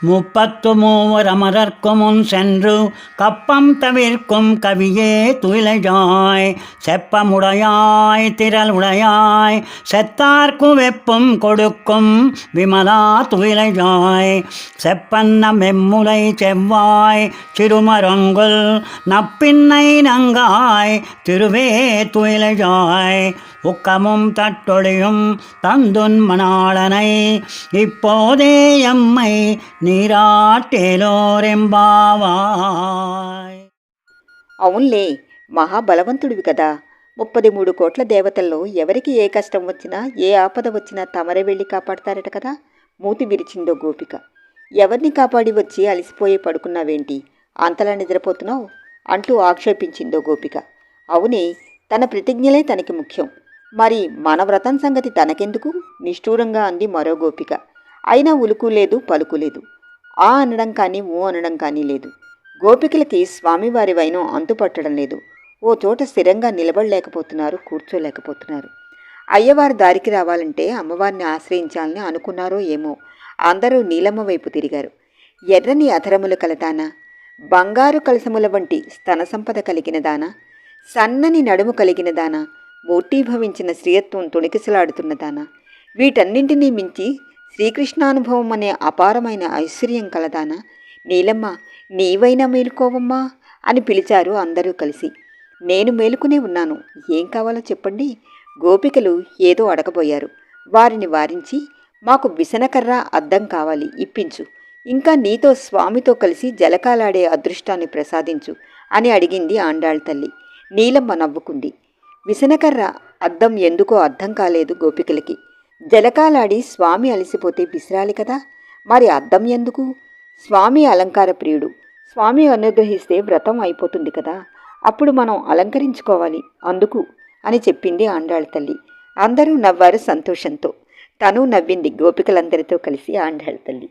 முப்பத்து மூவர் அமரர்க்குமுன் சென்று கப்பம் தவிர்க்கும் கவியே துயிலஜாய் செப்பமுடையாய் திரள் உடையாய் செத்தார்க்கு வெப்பும் கொடுக்கும் விமலா துயிலஜாய் செப்பன்ன மெம்முலை செவ்வாய் சிறுமரங்குல் நப்பின்னை நங்காய் திருவே துயிலஜாய் உக்கமும் தட்டொழியும் தந்துன் மணாளனை இப்போதே எம்மை నీరాటేలోరెంబావాయ్ అవునులే మహాబలవంతుడివి కదా ముప్పది మూడు కోట్ల దేవతల్లో ఎవరికి ఏ కష్టం వచ్చినా ఏ ఆపద వచ్చినా తమరే వెళ్ళి కాపాడతారట కదా మూతి విరిచిందో గోపిక ఎవరిని కాపాడి వచ్చి అలసిపోయి పడుకున్నావేంటి అంతలా నిద్రపోతున్నావు అంటూ ఆక్షేపించిందో గోపిక అవునే తన ప్రతిజ్ఞలే తనకి ముఖ్యం మరి మన వ్రతం సంగతి తనకెందుకు? నిష్ఠూరంగా అంది మరో గోపిక. అయినా ఉలుకు లేదు పలుకు లేదు. ఆ అనడం కానీ ఓ అనడం కానీ లేదు. గోపికలకి స్వామివారి వైనం అంతుపట్టడం లేదు. ఓ చోట స్థిరంగా నిలబడలేకపోతున్నారు కూర్చోలేకపోతున్నారు. అయ్యవారి దారికి రావాలంటే అమ్మవారిని ఆశ్రయించాలని అనుకున్నారో ఏమో అందరూ నీలమ్మ వైపు తిరిగారు. ఎర్రని అధరములు కలదానా బంగారు కలసముల వంటి స్తన సంపద కలిగినదానా సన్నని నడుము కలిగిన దానా స్త్రీయత్వం శ్రీయత్వం దానా. వీటన్నింటినీ మించి శ్రీకృష్ణానుభవం అనే అపారమైన ఐశ్వర్యం కలదానా నీలమ్మ నీవైనా మేలుకోవమ్మా అని పిలిచారు అందరూ కలిసి. నేను మేలుకునే ఉన్నాను. ఏం కావాలో చెప్పండి. గోపికలు ఏదో అడగబోయారు. వారిని వారించి మాకు విసనకర్ర అద్దం కావాలి ఇప్పించు. ఇంకా నీతో స్వామితో కలిసి జలకాలాడే అదృష్టాన్ని ప్రసాదించు అని అడిగింది ఆండాళ్ తల్లి. నీలమ్మ నవ్వుకుంది. విసనకర్ర అద్దం ఎందుకో అర్థం కాలేదు గోపికలకి. జలకాలాడి స్వామి అలసిపోతే విసిరాలి కదా? మరి అద్దం ఎందుకు? స్వామి అలంకార ప్రియుడు. స్వామి అనుగ్రహిస్తే వ్రతం అయిపోతుంది కదా? అప్పుడు మనం అలంకరించుకోవాలి. అందుకు అని చెప్పింది ఆండాళ్ళ తల్లి. అందరూ నవ్వారు సంతోషంతో. తను నవ్వింది గోపికలందరితో కలిసి ఆండాళ్ళ తల్లి.